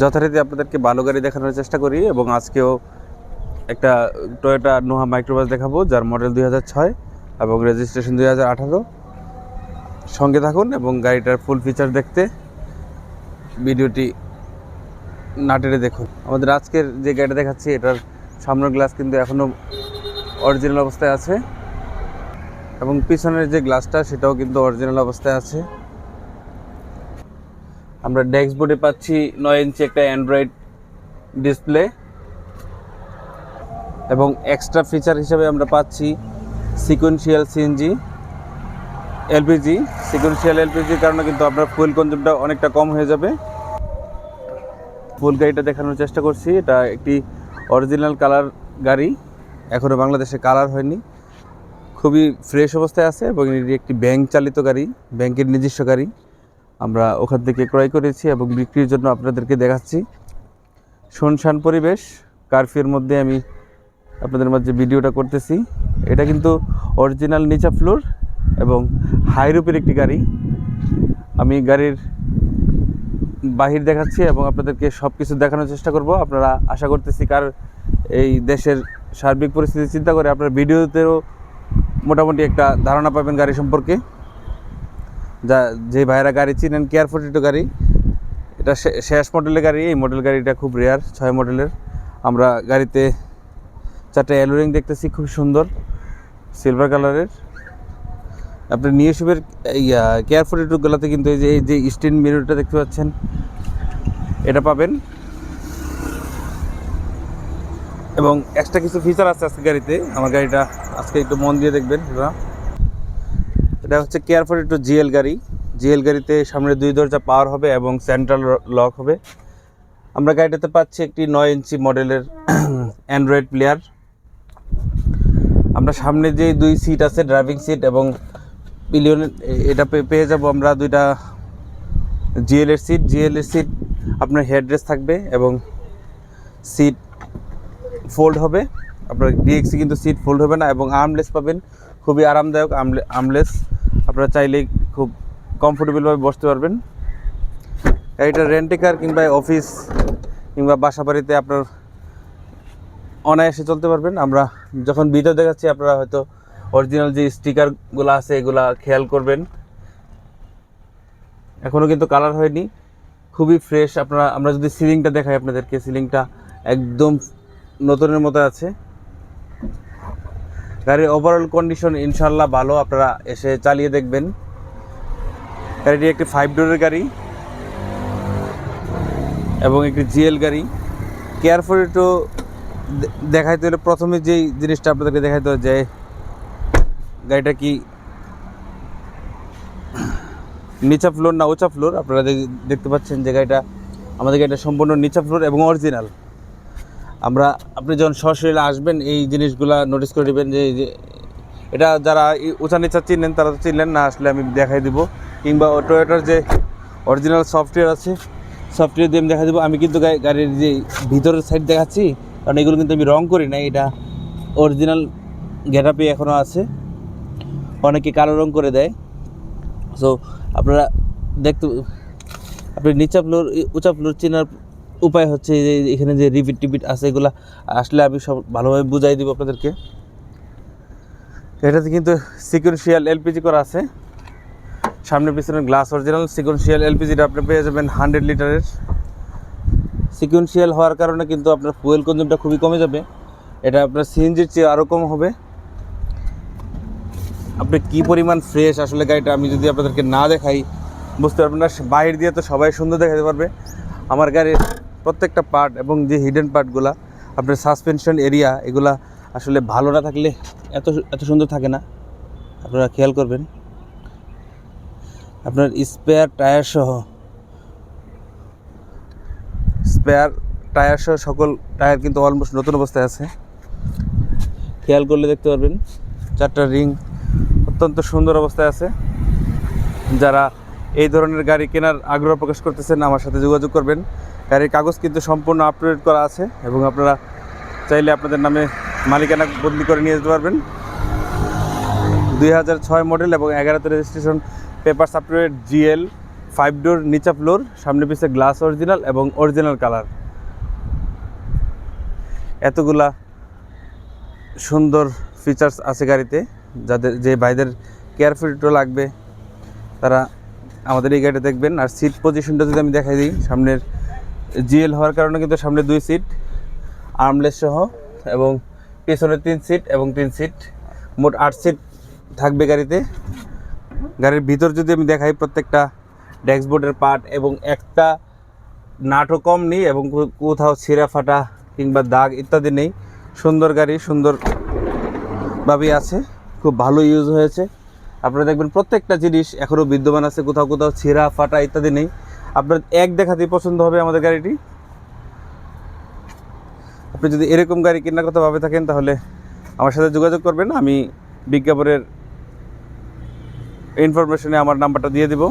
যথারীতি আপনাদেরকে ভালো গাড়ি দেখানোর চেষ্টা করি এবং আজকেও একটা টয়োটা নোহা মাইক্রোবাস দেখাবো, যার মডেল দুই হাজার ছয় এবং রেজিস্ট্রেশন দুই হাজার আঠারো। সঙ্গে থাকুন এবং গাড়িটার ফুল ফিচার দেখতে, ভিডিওটি নাটেরে দেখুন। আমাদের আজকের যে গাড়িটা দেখাচ্ছি, এটার সামনের গ্লাস কিন্তু এখনও অরিজিনাল অবস্থায় আছে। এবং পিছনের যে গ্লাসটা সেটাও কিন্তু অরিজিনাল অবস্থায় আছে। আমরা ডেস্ক বোর্ডে পাচ্ছি নয় ইঞ্চি একটা অ্যান্ড্রয়েড ডিসপ্লে এবং এক্সট্রা ফিচার হিসেবে আমরা পাচ্ছি সিকোয়েন্সিয়াল সিএনজি, এলপিজি। সিকোয়েন্সিয়াল এলপিজির কারণে কিন্তু আপনার ফুয়েল কনজিউমটা অনেকটা কম হয়ে যাবে। ফুল গাড়িটা দেখানোর চেষ্টা করছি। এটা একটি অরিজিনাল কালার গাড়ি। এখনও বাংলাদেশে কালার হয়নি। খুবই ফ্রেশ অবস্থায় আছে এবং এটি একটি ব্যাংক চালিত গাড়ি, ব্যাংকের নিজস্ব গাড়ি। আমরা ওখান থেকে ক্রয় করেছি এবং বিক্রির জন্য আপনাদেরকে দেখাচ্ছি। শুনশান পরিবেশ কারফিউর মধ্যে আমি আপনাদের মাঝে ভিডিওটা করতেছি। এটা কিন্তু অরিজিনাল নিচা ফ্লোর এবং হাইরুপের একটি গাড়ি। আমি গাড়ির বাহির দেখাচ্ছি এবং আপনাদেরকে সব কিছু দেখানোর চেষ্টা করব। আপনারা আশা করতেছি কার এই দেশের সার্বিক পরিস্থিতি চিন্তা করে আপনার ভিডিওতেও মোটামুটি একটা ধারণা পাবেন গাড়ি সম্পর্কে। যা, যে ভাইরা গাড়ি চিনেন কেয়ার ফোর্টিটো গাড়ি, এটা শেষ মডেলের গাড়ি, এই মডেল গাড়িটা খুব রেয়ার ছয় মডেলের আমরা গাড়িতে চারটে অ্যালোরিং দেখতেছি, খুব সুন্দর সিলভার কালারের আপনি নিউশিপের কেয়ার ফোর্টিটুগুলোতে কিন্তু এই যে এই যে স্টিন মিররটা দেখতে পাচ্ছেন, এটা পাবেন। এবং এক্সট্রা কিছু ফিচার আছে আজকে গাড়িতে, আমার গাড়িটা আজকে একটু মন দিয়ে দেখবেন আপনারা এটা হচ্ছে কেয়ার ফর একটু জিএল গাড়ি। জিএল গাড়িতে সামনে দুই দরজা পাওয়ার হবে এবং সেন্ট্রাল লক হবে। আমরা গাড়িটাতে পাচ্ছি একটি নয় ইঞ্চি মডেলের অ্যান্ড্রয়েড প্লেয়ার আমরা সামনে যে দুই সিট আছে ড্রাইভিং সিট এবং পিলিয়ন এটা পেয়ে যাব আমরা দুইটা জিএল এর সিট জিএল এর সিট আপনার হেডরেস থাকবে এবং সিট ফোল্ড হবে। আপনার ডিএক্সি কিন্তু সিট ফোল্ড হবে না এবং আর্মলেস পাবেন। খুবই আরামদায়ক আর্মলেস আপনারা চাইলেই খুব কমফোর্টেবলভাবে বসতে পারবেন। এটা রেন্টে কার কিংবা অফিস কিংবা বাসা বাড়িতে আপনার অনায়াসে চলতে পারবেন। আমরা যখন ভিডিও দেখাচ্ছি, আপনারা হয়তো অরিজিনাল যে স্টিকারগুলো আছে, এগুলা খেয়াল করবেন। এখনও কিন্তু কালার হয়নি। খুবই ফ্রেশ আপনারা, আমরা যদি সিলিংটা দেখাই আপনাদেরকে সিলিংটা একদম নতুনের মতো আছে। গাড়ির ওভারঅল কন্ডিশন ইনশাল্লাহ ভালো, আপনারা এসে চালিয়ে দেখবেন। গাড়িটি একটি ফাইভ ডোরের গাড়ি এবং একটি জিএল গাড়ি। কেয়ারফুল একটু দেখাইতে হলে প্রথমে যেই জিনিসটা আপনাদেরকে দেখাইতে হবে যে গাড়িটা কি নিচা ফ্লোর না উঁচা ফ্লোর আপনারা দেখ- দেখতে পাচ্ছেন যে গাড়িটা, আমাদের গাড়িটা সম্পূর্ণ নিচা ফ্লোর এবং অরিজিনাল আমরা, আপনি যখন সরাসরি আসবেন, এই জিনিসগুলা নোটিস করে নেবেন যে এটা যারা উঁচা নিচা চিনলেন তারা তো চিনলেন না, আসলে আমি দেখাই দিব। কিংবা টয়োটার যে অরিজিনাল সফটওয়্যার আছে সফটওয়্যার দিয়ে আমি দেখা দেবো। আমি কিন্তু গাড়ি- গাড়ির যে ভিতরের সাইড দেখাচ্ছি, কারণ এগুলো কিন্তু আমি রং করি না এটা অরিজিনাল গেটাপে এখনও আছে। অনেকে কালো রং করে দেয়। সো আপনারা দেখতে, আপনি নিচা ফ্লোর উঁচা ফ্লোর চেনার উপায় হচ্ছে যে এখানে যে রিপিট টিপিট আছে, এগুলা আসলে আমি সব ভালোভাবে বুঝাই দিব আপনাদেরকে। এটাতে কিন্তু সিকোয়েন্সিয়াল এলপিজি করা আছে। সামনে পিছনে গ্লাস অরিজিনাল সিকোয়েন্সিয়াল এলপিজিটা আপনি পেয়ে যাবেন হান্ড্রেড লিটারের সিকোয়েন্সিয়াল হওয়ার কারণে কিন্তু আপনার ফুয়েল কনজিউমটা খুবই কমে যাবে। এটা আপনার সিএনজির চেয়ে আরও কম হবে। আপনি কি পরিমাণ ফ্রেশ আসলে গাড়িটা আমি যদি আপনাদেরকে না দেখাই, বুঝতে পারবেন না। বাইরে দিয়ে তো সবাই সুন্দর দেখাতে পারবে। আমার গাড়ির প্রত্যেকটা পার্ট এবং যে হিডেন পার্টগুলা আপনার সাসপেনশন এরিয়া এগুলা আসলে ভালো না থাকলে এত এত সুন্দর থাকে না। আপনারা খেয়াল করবেন। আপনার স্পেয়ার টায়ার সহ স্পেয়ার টায়ার সহ সকল টায়ার কিন্তু অলমোস্ট নতুন অবস্থায় আছে। খেয়াল করলে দেখতে পারবেন, চারটা রিং অত্যন্ত সুন্দর অবস্থায় আছে। যারা এই ধরনের গাড়ি কেনার আগ্রহ প্রকাশ করতেছেন, আমার সাথে যোগাযোগ করবেন। গাড়ির কাগজ কিন্তু সম্পূর্ণ আপডেট করা আছে এবং আপনারা চাইলে আপনাদের নামে মালিকানা বদলি করে নিয়ে যেতে পারবেন। দুই ছয় মডেল এবং এগারোতে registration paper update GL five door নিচা ফ্লোর সামনে পিছে গ্লাস অরিজিনাল এবং অরিজিনাল কালার এতগুলা সুন্দর ফিচার্স আছে গাড়িতে, যাদের যে ভাইদের কেয়ারফুলটা লাগবে, তারা আমাদের এই গাড়িটা দেখবেন। আর সিট পজিশনটা যদি আমি দেখাই দিই, সামনের জিএল হওয়ার কারণে কিন্তু সামনে দুই সিট আর্মলেস সহ, এবং পেছনে তিন সিট এবং তিন সিট। মোট আট সিট থাকবে গাড়িতে। গাড়ির ভিতর যদি আমি দেখাই, প্রত্যেকটা ড্যাশবোর্ডের পার্ট এবং একটা নাটও কম নেই এবং কোথাও ছিঁড়া ফাটা কিংবা দাগ ইত্যাদি নেই। সুন্দর গাড়ি, সুন্দর ভাবে আছে, খুব ভালো ইউজ হয়েছে। আপনারা দেখবেন প্রত্যেকটা জিনিস এখনও বিদ্যমান আছে, কোথাও কোথাও ছিঁড়া, ফাটা ইত্যাদি নেই। আপনার এক দেখাতেই পছন্দ হবে আমাদের গাড়িটি। আপনি যদি এরকম গাড়ি কেনার কথা ভাবে থাকেন, তাহলে আমার সাথে যোগাযোগ করবেন। আমি বিজ্ঞাপনের ইনফরমেশনে আমার নাম্বারটা দিয়ে দিব।